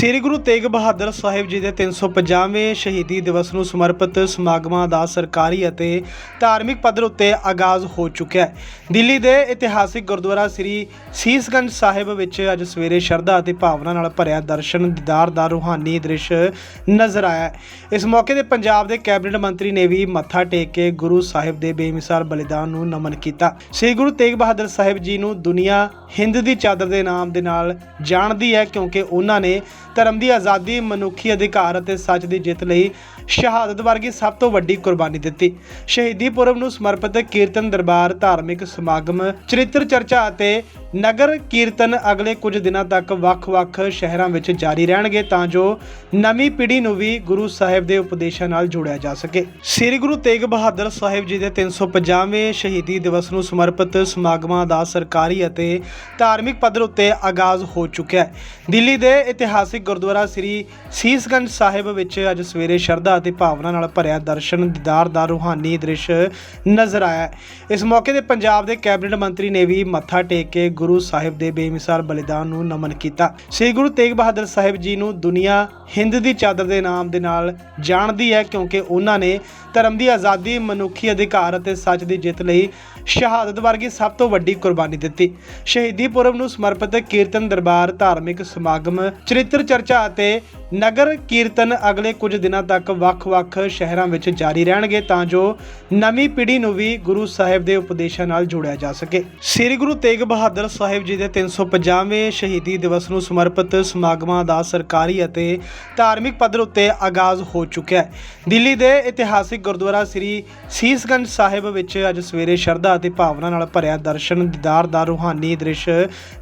ਸ੍ਰੀ ਗੁਰੂ ਤੇਗ ਬਹਾਦਰ ਸਾਹਿਬ ਜੀ ਦੇ 350ਵੇਂ ਸ਼ਹੀਦੀ ਦਿਵਸ ਨੂੰ ਸਮਰਪਿਤ ਸਮਾਗਮਾਂ ਦਾ ਸਰਕਾਰੀ ਅਤੇ ਧਾਰਮਿਕ ਪੱਧਰ ਉੱਤੇ ਆਗਾਜ਼ ਹੋ ਚੁੱਕਿਆ ਹੈ। ਦਿੱਲੀ ਦੇ ਇਤਿਹਾਸਿਕ ਗੁਰਦੁਆਰਾ ਸ੍ਰੀ ਸੀਸਗੰਜ ਸਾਹਿਬ ਵਿੱਚ ਅੱਜ ਸਵੇਰੇ ਸ਼ਰਧਾ ਅਤੇ ਭਾਵਨਾ ਨਾਲ ਭਰਿਆ ਦਰਸ਼ਨ ਦੀਦਾਰ ਦਾ ਰੂਹਾਨੀ ਦ੍ਰਿਸ਼ ਨਜ਼ਰ ਆਇਆ ਇਸ ਮੌਕੇ ਤੇ ਪੰਜਾਬ ਦੇ ਕੈਬਨਿਟ ਮੰਤਰੀ ਨੇ ਵੀ ਮੱਥਾ ਟੇਕ ਕੇ ਗੁਰੂ ਸਾਹਿਬ ਦੇ ਬੇਮਿਸਾਲ ਬਲੀਦਾਨ ਨੂੰ ਨਮਨ ਕੀਤਾ। ਸ੍ਰੀ ਗੁਰੂ ਤੇਗ ਬਹਾਦਰ ਸਾਹਿਬ ਜੀ ਨੂੰ ਦੁਨੀਆ ਹਿੰਦ ਦੀ ਚਾਦਰ ਦੇ ਨਾਮ ਦੇ ਨਾਲ ਜਾਣਦੀ ਹੈ ਕਿਉਂਕਿ ਉਹਨਾਂ ਨੇ ਧਰਮ ਦੀ ਆਜ਼ਾਦੀ, ਮਨੁੱਖੀ ਅਧਿਕਾਰ ਅਤੇ ਸੱਚ ਦੀ ਜਿੱਤ ਲਈ ਸ਼ਹਾਦਤ ਵਰਗੀ ਸਭ ਤੋਂ ਵੱਡੀ ਕੁਰਬਾਨੀ ਦਿੱਤੀ। ਸ਼ਹੀਦੀ ਪੁਰਬ ਨੂੰ ਸਮਰਪਿਤ ਕੀਰਤਨ ਦਰਬਾਰ, ਧਾਰਮਿਕ ਸਮਾਗਮ, ਚਰਿੱਤਰ ਚਰਚਾ ਅਤੇ ਨਗਰ ਕੀਰਤਨ ਅਗਲੇ ਕੁਝ ਦਿਨਾਂ ਤੱਕ ਵੱਖ-ਵੱਖ ਸ਼ਹਿਰਾਂ ਵਿੱਚ ਜਾਰੀ ਰਹਿਣਗੇ ਤਾਂ ਜੋ ਨਵੀਂ ਪੀੜ੍ਹੀ ਨੂੰ ਵੀ ਗੁਰੂ ਸਾਹਿਬ ਦੇ ਉਪਦੇਸ਼ਾਂ ਨਾਲ ਜੋੜਿਆ ਜਾ ਸਕੇ। ਸ੍ਰੀ ਗੁਰੂ ਤੇਗ ਬਹਾਦਰ ਸਾਹਿਬ ਜੀ ਦੇ 350ਵੇਂ ਸ਼ਹੀਦੀ ਦਿਵਸ ਨੂੰ ਸਮਰਪਿਤ ਸਮਾਗਮਾਂ ਦਾ ਸਰਕਾਰੀ ਅਤੇ ਧਾਰਮਿਕ ਪੱਧਰ ਉੱਤੇ ਆਗਾਜ਼ ਹੋ ਚੁੱਕਿਆ ਹੈ। ਦਿੱਲੀ ਦੇ ਇਤਿਹਾਸਿਕ ਗੁਰਦੁਆਰਾ ਸ੍ਰੀ ਸੀਸਗੰਜ ਸਾਹਿਬ ਵਿੱਚ ਅੱਜ ਸਵੇਰੇ ਸ਼ਰਧਾ ਅਤੇ ਭਾਵਨਾ ਨਾਲ ਭਰਿਆ ਦਰਸ਼ਨ ਦੀਦਾਰ ਦਾ ਰੂਹਾਨੀ ਦ੍ਰਿਸ਼ ਨਜ਼ਰ ਆਇਆ ਇਸ ਮੌਕੇ ਤੇ ਪੰਜਾਬ ਦੇ ਕੈਬਨਿਟ ਮੰਤਰੀ ਨੇ ਵੀ ਮੱਥਾ ਟੇਕ ਕੇ ਗੁਰੂ ਸਾਹਿਬ ਦੇ ਬੇਮਿਸਾਲ ਬਲੀਦਾਨ ਨੂੰ ਨਮਨ ਕੀਤਾ। ਸ੍ਰੀ ਗੁਰੂ ਤੇਗ ਬਹਾਦਰ ਸਾਹਿਬ ਜੀ ਨੂੰ ਦੁਨੀਆ ਹਿੰਦ ਦੀ ਚਾਦਰ ਦੇ ਨਾਮ ਦੇ ਨਾਲ ਜਾਣਦੀ ਹੈ ਕਿਉਂਕਿ ਉਹਨਾਂ ਨੇ ਧਰਮ ਦੀ ਆਜ਼ਾਦੀ, ਮਨੁੱਖੀ ਅਧਿਕਾਰ ਅਤੇ ਸੱਚ ਦੀ ਜਿੱਤ ਲਈ ਸ਼ਹਾਦਤ ਵਰਗੀ ਸਭ ਤੋਂ ਵੱਡੀ ਕੁਰਬਾਨੀ ਦਿੱਤੀ। ਸ਼ਹੀਦੀ ਪੁਰਬ ਨੂੰ ਸਮਰਪਿਤ ਕੀਰਤਨ ਦਰਬਾਰ, ਧਾਰਮਿਕ ਸਮਾਗਮ, ਚਰਿੱਤਰ ਚਰਚਾ ਅਤੇ ਨਗਰ ਕੀਰਤਨ ਅਗਲੇ ਕੁਝ ਦਿਨਾਂ ਤੱਕ ਵੱਖ-ਵੱਖ ਸ਼ਹਿਰਾਂ ਵਿੱਚ ਜਾਰੀ ਰਹਿਣਗੇ ਤਾਂ ਜੋ ਨਵੀਂ ਪੀੜ੍ਹੀ ਨੂੰ ਵੀ ਗੁਰੂ ਸਾਹਿਬ ਦੇ ਉਪਦੇਸ਼ਾਂ ਨਾਲ ਜੋੜਿਆ ਜਾ ਸਕੇ। ਸ੍ਰੀ ਗੁਰੂ ਤੇਗ ਬਹਾਦਰ ਸਾਹਿਬ ਜੀ ਦੇ 350ਵੇਂ ਸ਼ਹੀਦੀ ਦਿਵਸ ਨੂੰ ਸਮਰਪਿਤ ਸਮਾਗਮਾਂ ਦਾ ਸਰਕਾਰੀ ਅਤੇ ਧਾਰਮਿਕ ਪੱਧਰ ਉੱਤੇ ਆਗਾਜ਼ ਹੋ ਚੁੱਕਿਆ ਹੈ। ਦਿੱਲੀ ਦੇ ਇਤਿਹਾਸਿਕ ਗੁਰਦੁਆਰਾ ਸ੍ਰੀ ਸੀਸਗੰਜ ਸਾਹਿਬ ਵਿੱਚ ਅੱਜ ਸਵੇਰੇ ਸ਼ਰਧਾ ਅਤੇ ਭਾਵਨਾ ਨਾਲ ਭਰਿਆ ਦਰਸ਼ਨ ਦੀਦਾਰ ਦਾ ਰੂਹਾਨੀ ਦ੍ਰਿਸ਼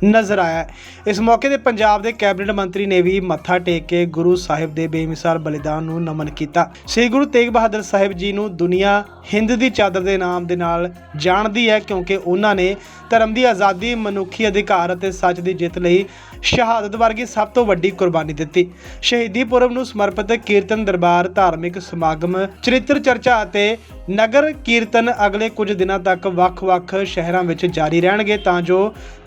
ਨਜ਼ਰ ਆਇਆ ਇਸ ਮੌਕੇ ਤੇ ਪੰਜਾਬ ਦੇ ਕੈਬਨਿਟ ਮੰਤਰੀ ਨੇ ਵੀ ਮੱਥਾ ਟੇਕ ਕੇ ਗੁਰੂ ਸਾਹਿਬ ਦੇ ਬੇਮਿਸਾਲ ਬਲੀਦਾਨ ਨੂੰ ਨਮਨ ਕੀਤਾ। ਸ੍ਰੀ ਗੁਰੂ ਤੇਗ ਬਹਾਦਰ ਸਾਹਿਬ ਜੀ ਨੂੰ ਦੁਨੀਆ ਹਿੰਦ ਦੀ ਚਾਦਰ ਦੇ ਨਾਮ ਦੇ ਨਾਲ ਜਾਣਦੀ ਹੈ ਕਿਉਂਕਿ ਉਹਨਾਂ ਨੇ ਧਰਮ ਦੀ ਆਜ਼ਾਦੀ ਮਨੁੱਖੀ ਅਧਿਕਾਰ ਅਤੇ ਸੱਚ ਦੀ ਜਿੱਤ ਲਈ ਸ਼ਹਾਦਤ ਵਰਗੀ ਸਭ ਤੋਂ ਵੱਡੀ ਕੁਰਬਾਨੀ ਦਿੱਤੀ। ਸ਼ਹੀਦੀ ਪੁਰਬ ਨੂੰ ਸਮਰਪਿਤ ਕੀਰਤਨ ਦਰਬਾਰ, ਧਾਰਮਿਕ ਸਮਾਗਮ, ਚਰਿੱਤਰ ਚਰਚਾ ਅਤੇ ਨਗਰ ਕੀਰਤਨ ਅਗਲੇ ਕੁਝ ਦਿਨਾਂ ਤੱਕ ਵੱਖ-ਵੱਖ ਸ਼ਹਿਰਾਂ ਵਿੱਚ ਜਾਰੀ ਰਹਿਣਗੇ ਤਾਂ ਜੋ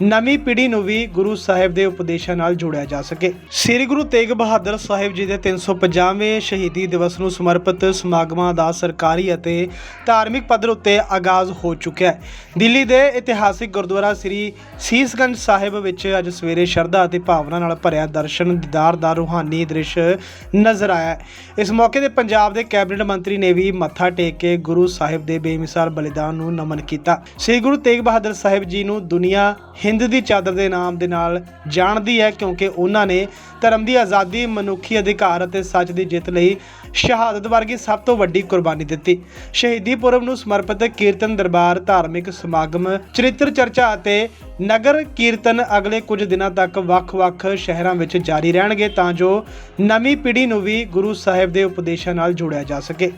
ਨਵੀਂ ਪੀੜ੍ਹੀ ਨੂੰ ਵੀ ਗੁਰੂ ਸਾਹਿਬ ਦੇ ਉਪਦੇਸ਼ਾਂ ਨਾਲ ਜੋੜਿਆ ਜਾ ਸਕੇ। ਸ੍ਰੀ ਗੁਰੂ ਤੇਗ ਬਹਾਦਰ ਸਾਹਿਬ ਜੀ ਦੇ 350ਵੇਂ ਸ਼ਹੀਦੀ ਦਿਵਸ ਨੂੰ ਸਮਰਪਿਤ ਸਮਾਗਮਾਂ ਦਾ ਸਰਕਾਰੀ ਅਤੇ ਧਾਰਮਿਕ ਪੱਧਰ ਉੱਤੇ ਆਗਾਜ਼ ਹੋ ਚੁੱਕਿਆ ਹੈ। ਦਿੱਲੀ ਦੇ ਇਤਿਹਾਸਿਕ ਗੁਰਦੁਆਰਾ ਸ੍ਰੀ ਸੀਸਗੰਜ ਸਾਹਿਬ ਵਿੱਚ ਅੱਜ ਸਵੇਰੇ ਸ਼ਰਧਾ ਅਤੇ ਭਾਵਨਾ ਨਾਲ ਭਰਿਆ ਦਰਸ਼ਨ ਦੀਦਾਰ ਦਾ ਰੂਹਾਨੀ ਦ੍ਰਿਸ਼ ਨਜ਼ਰ ਆਇਆ ਇਸ ਮੌਕੇ ਤੇ ਪੰਜਾਬ ਦੇ ਕੈਬਨਿਟ ਮੰਤਰੀ ਨੇ ਵੀ ਮੱਥਾ ਟੇਕ ਕੇ ਗੁਰੂ ਸਾਹਿਬ ਦੇ ਬੇਮਿਸਾਲ ਬਲੀਦਾਨ ਨੂੰ ਨਮਨ ਕੀਤਾ। ਸ੍ਰੀ ਗੁਰੂ ਤੇਗ ਬਹਾਦਰ ਸਾਹਿਬ ਜੀ ਨੂੰ ਦੁਨੀਆ ਹਿੰਦ ਦੀ ਚਾਦਰ ਦੇ ਨਾਮ ਦੇ ਨਾਲ ਜਾਣਦੀ ਹੈ ਕਿਉਂਕਿ ਉਹਨਾਂ ਨੇ ਧਰਮ ਦੀ ਆਜ਼ਾਦੀ, ਮਨੁੱਖੀ ਅਧਿਕਾਰ ਅਤੇ ਸੱਚ ਦੀ ਜਿੱਤ ਲਈ ਸ਼ਹਾਦਤ ਵਰਗੀ ਸਭ ਤੋਂ ਵੱਡੀ ਕੁਰਬਾਨੀ ਦਿੱਤੀ। ਸ਼ਹੀਦੀ ਪੁਰਬ ਨੂੰ ਸਮਰਪਿਤ ਕੀਰਤਨ ਦਰਬਾਰ, ਧਾਰਮਿਕ ਸਮਾਗਮ, ਚਰਿੱਤਰ ਚਰਚਾ ਅਤੇ ਨਗਰ ਕੀਰਤਨ ਅਗਲੇ ਕੁਝ ਦਿਨਾਂ ਤੱਕ ਵੱਖ-ਵੱਖ ਸ਼ਹਿਰਾਂ ਵਿੱਚ ਜਾਰੀ ਰਹਿਣਗੇ ਤਾਂ ਜੋ ਨਵੀਂ ਪੀੜ੍ਹੀ ਨੂੰ ਵੀ ਗੁਰੂ ਸਾਹਿਬ ਦੇ ਉਪਦੇਸ਼ਾਂ ਨਾਲ ਜੋੜਿਆ ਜਾ ਸਕੇ।